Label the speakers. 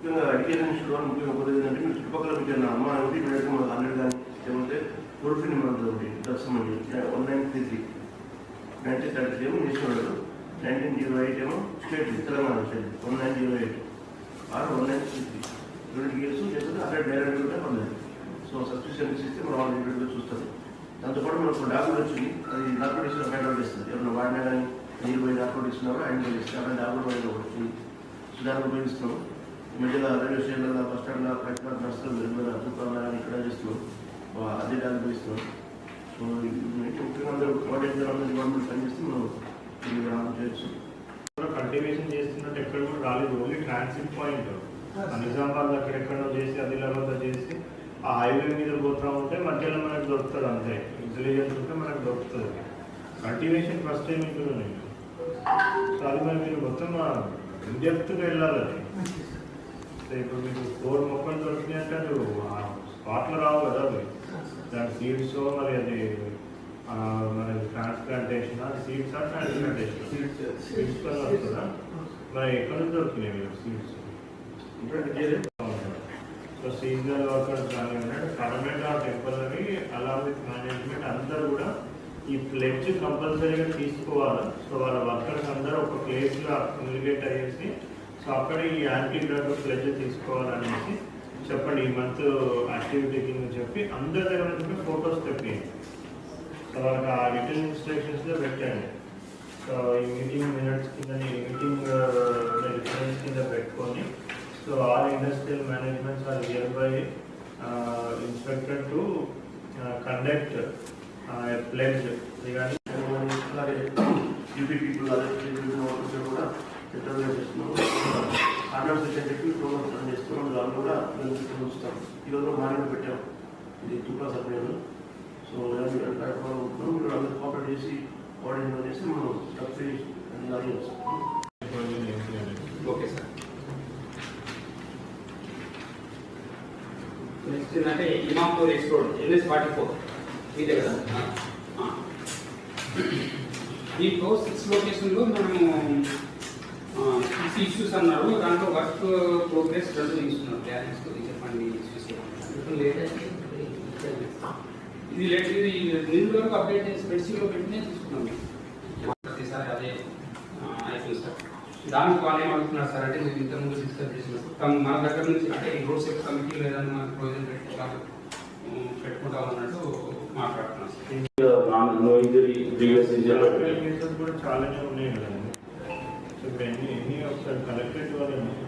Speaker 1: ముఖ్యంగా education issue ముఖ్యంగా కొద్దిగా ఏంటంటే మీరు చుట్టుపక్కల మీకు ఏమైనా అనుమానం మీరు ఇమీడియట్గా మాకు హండ్రెడ్ కానీ ఏమంటే టోల్ ఫ్రీ నెంబర్ ఉంటుంది దర్శనం మంది one nine three three. Nineteen thirty three ఏమో నేషనల్ నైన్టీన్ జీరో ఎయిట్ ఏమో state Telangana state one nine zero eight. Or one nine three three. రెండు ఇయర్స్ లేకపోతే అక్కడ డైరెక్ట్ కూడా పర్లేదు సో సబ్స్క్రిప్షన్ ఇస్తే మనం వాళ్ళు ఇమీడియట్గా చూస్తుంది దాంతోపాటు మనకు డాక్యుమెంట్ వచ్చింది. అది నార్కోటిక్స్ ఫైండ్ అవుట్ చేస్తుంది. ఎవరైనా వాడినా కానీ నీరు పోయి నార్కోటిక్స్ ఉన్నారో ఆయన చేస్తే అక్కడ డాక్యుమెంట్ పోయి వచ్చింది సో దాన్ని ఉపయోగిస్తున్నాం ఈ మధ్యలో రైల్వే స్టేషన్లో బస్ స్టాండ్లో ప్రతి నర్సులు నిర్మల అద్భుతంగా ఇక్కడ చేస్తున్నాం అదే డాక్టర్ సో అందరూ అందరూ గవర్నమెంట్ పనిచేస్తే మనం రావడం చేయొచ్చు
Speaker 2: కల్టివేషన్ చేస్తున్నట్టు ఎక్కడ కూడా రాలేదు ఓన్లీ ట్రాన్సిట్ పాయింట్ నిజామాబాద్ అక్కడెక్కడో చేసి ఆదిలాబాద్ చేసి ఆ హైవే మీద పోతా ఉంటే మధ్యలో మనకు దొరుకుతుంది అంతే ఇంటెలిజెన్స్ ఉంటే మనకు దొరుకుతుంది కల్టివేషన్ ఫస్ట్ టైం ఇంటున్నాను నేను సో అది మరి మీరు మొత్తం ఇండెప్త్గా వెళ్ళాలి సో ఇప్పుడు మీకు ఫోర్ మొక్కలు దొరికినాయి అంటే అది స్పాట్లో రావు కదా అవి. దాని సీడ్స్ మరి అది ఆ, మరి ట్రాన్స్ప్లాంటేషన్ సీడ్స్ ట్రాన్స్ప్లాంటేషన్ సీడ్స్ వల్ల వస్తుందా? మరి ఎక్కడ నుంచి దొరికినాయి మీరు సీడ్స్ సో సీజనల్ వర్కర్స్ కానివ్వండి పర్మనెంట్ ఆ టెంపరీ అలా విత్ మేనేజ్మెంట్ అందరూ కూడా ఈ ప్లెడ్జ్ కంపల్సరీగా తీసుకోవాలి. సో వాళ్ళ వర్కర్స్ అందరూ ఒక ప్లేస్లో కమ్యూనికేట్ అయ్యేసి సో అక్కడ ఈ యాంటీ డ్రగ్ ప్లెడ్జ్ తీసుకోవాలనేసి చెప్పండి ఈ మంత్ యాక్టివిటీ కింద చెప్పి అందరి దగ్గర నుంచి ఫొటోస్ తెప్పింది సో వాళ్ళకి ఆ రిటర్న్ ఇన్స్ట్రక్షన్స్లో పెట్టండి. సో ఈ మీటింగ్ మినిట్స్ కింద మీటింగ్ రిఫరెన్స్ కింద పెట్టుకొని so all industrial managements are hereby inspected to conduct pledge కానీ
Speaker 1: యూపీ పీపుల్ అదే పీపుల్ కూడా సెంట్రల్గా చేస్తున్నాం ఆర్డర్స్ అని చెప్పి ప్రోగ్రామ్స్ రన్ చేస్తున్నాం దాన్ని కూడా మేము ఉంచుతాం ఈరోజు మార్నింగ్ పెట్టాం. ఇది తూపా టూ క్లాస్ కార్యక్రమాలు ఉంటున్నాం. మీరు అందరూ కోఆపరేట్ చేసి కోఆర్డినేట్ చేసి మనం సబ్సిడీ అలాగే
Speaker 3: ఓకే సార్. నెక్స్ట్ ఏంటంటే Imampur X road NS forty four. ఇదే కదా? ఆ. దీంట్లో సిక్స్ లొకేషన్లో మనము సిక్స్ ఇష్యూస్ అన్నారు. దాంట్లో వర్క్ ప్రోగ్రెస్ రెండు తీసుకున్నారు చెప్పండి ఇష్యూస్ ఇది లేట్ ఇది నిన్న వరకు అప్డేట్ చేసి స్ప్రెడ్షీట్లో పెట్టినే తీసుకున్నాం ప్రతిసారి అదే అయిపోయింది సార్. దానికి వాళ్ళు ఏమడుగుతున్నారు సార్ అంటే మీరు ఇంతకుముందు డిస్కస్ చేసినప్పుడు తమ మన దగ్గర నుంచి అంటే ఈ రోడ్ సేఫ్ కమిటీ లేదని మనకు ప్రొవిజన్ పెట్టుకుంటాం పెట్టుకుంటాం అన్నట్టు మాట్లాడుతున్నాం sir.
Speaker 4: No injury previous injury
Speaker 2: కూడా చాలానే ఉన్నాయి So can you any of the collected or